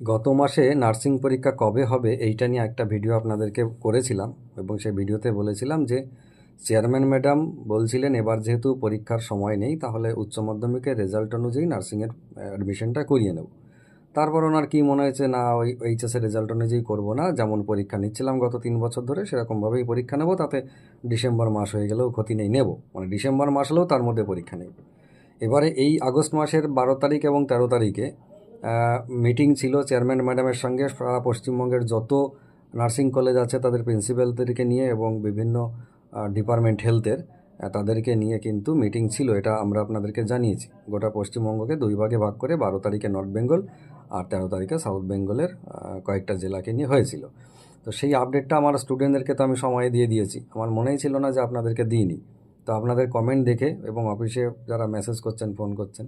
গত মাসে নার্সিং পরীক্ষা কবে হবে এইটা নিয়ে একটা ভিডিও আপনাদেরকে করেছিলাম এবং সেই ভিডিওতে বলেছিলাম যে চেয়ারম্যান ম্যাডাম বলছিলেন, এবার যেহেতু পরীক্ষার সময় নেই, তাহলে উচ্চ মাধ্যমিকের রেজাল্ট অনুযায়ী নার্সিংয়ের অ্যাডমিশনটা করিয়ে নেব। তারপর ওনার কী মনে হয়েছে, না, ওই এইচএসের রেজাল্ট অনুযায়ী করব না, যেমন পরীক্ষা নিচ্ছিলাম গত তিন বছর ধরে, সেরকমভাবেই পরীক্ষা নেব, তাতে ডিসেম্বর মাস হয়ে গেলেও ক্ষতি নেই, নেব। মানে ডিসেম্বর মাস হলেও তার মধ্যে পরীক্ষা নেব এবারে এই আগস্ট মাসের বারো তারিখ এবং তেরো তারিখে মিটিং ছিল চেয়ারম্যান ম্যাডামের সঙ্গে, সারা পশ্চিমবঙ্গের যত নার্সিং কলেজ আছে তাদের প্রিন্সিপালদেরকে নিয়ে এবং বিভিন্ন ডিপার্টমেন্ট হেলথের তাদেরকে নিয়ে কিন্তু মিটিং ছিল, এটা আমরা আপনাদেরকে জানিয়েছি। গোটা পশ্চিমবঙ্গকে দুই ভাগে ভাগ করে বারো তারিখে নর্থ বেঙ্গল আর তেরো তারিখে সাউথ বেঙ্গলের কয়েকটা জেলাকে নিয়ে হয়েছিল। তো সেই আপডেটটা আমার স্টুডেন্টদেরকে তো আমি সময় দিয়ে দিয়েছি। আমার মনেই ছিল না যে আপনাদেরকে দিইনি। তো আপনাদের কমেন্ট দেখে এবং অফিসে যারা মেসেজ করছেন ফোন করছেন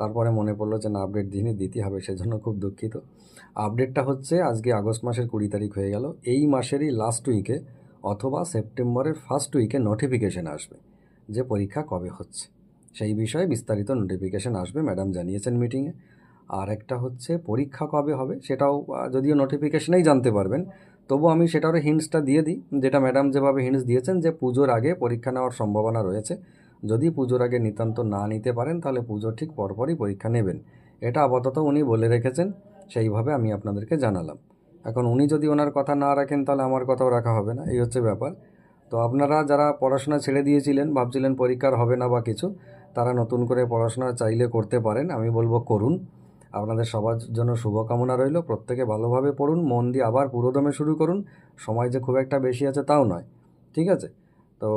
তারপরে মনে পড়ল যে না আপডেট দিনই দিতে হবে, সেজন্য খুব দুঃখিত। আপডেটটা হচ্ছে, আজকে আগস্ট মাসের কুড়ি তারিখ হয়ে গেল। এই মাসেরই লাস্ট উইকে অথবা সেপ্টেম্বরের ফার্স্ট উইকে নোটিফিকেশন আসবে যে পরীক্ষা কবে হচ্ছে। সেই বিষয়ে বিস্তারিত নোটিফিকেশন আসবে ম্যাডাম জানিয়েছেন মিটিংয়ে আর একটা হচ্ছে, পরীক্ষা কবে হবে সেটাও যদিও নোটিফিকেশনেই জানতে পারবেন, তবু আমি সেটারও হিন্টসটা দিয়ে দিই। যেটা ম্যাডাম যেভাবে হিন্টস দিয়েছেন যে পুজোর আগে পরীক্ষা নেওয়ার সম্ভাবনা রয়েছে যদি পুজোর আগে নিতান্ত না নিতে পারেন, তাহলে পুজোর ঠিক পরপরই পরীক্ষা নেবেন। এটা আপাতত উনি বলে রেখেছেন, সেইভাবে আমি আপনাদেরকে জানালাম। এখন উনি যদি ওনার কথা না রাখেন, তাহলে আমার কথাও রাখা হবে না, এই হচ্ছে ব্যাপার। তো আপনারা যারা পড়াশোনা ছেড়ে দিয়েছিলেন, ভাবছিলেন পরীক্ষার হবে না বা কিছু, তারা নতুন করে পড়াশোনা চাইলে করতে পারেন, আমি বলব করুন। আপনাদের সবার জন্য শুভকামনা রইল, প্রত্যেকে ভালোভাবে পড়ুন, মন দিয়ে আবার পুরোদমে শুরু করুন। সময় যে খুব একটা বেশি আছে, তাও নয়, ঠিক আছে? তো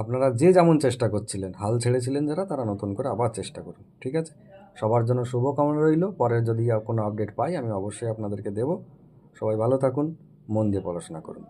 আপনারা যে যেমন চেষ্টা করছিলেন, হাল ছেড়েছিলেন যারা, তারা নতুন করে আবার চেষ্টা করুন, ঠিক আছে? সবার জন্য শুভকামনা রইল, পরে যদি কোনো আপডেট পাই, আমি অবশ্যই আপনাদেরকে দেব। সবাই ভালো থাকুন, মন দিয়ে পড়াশোনা করুন।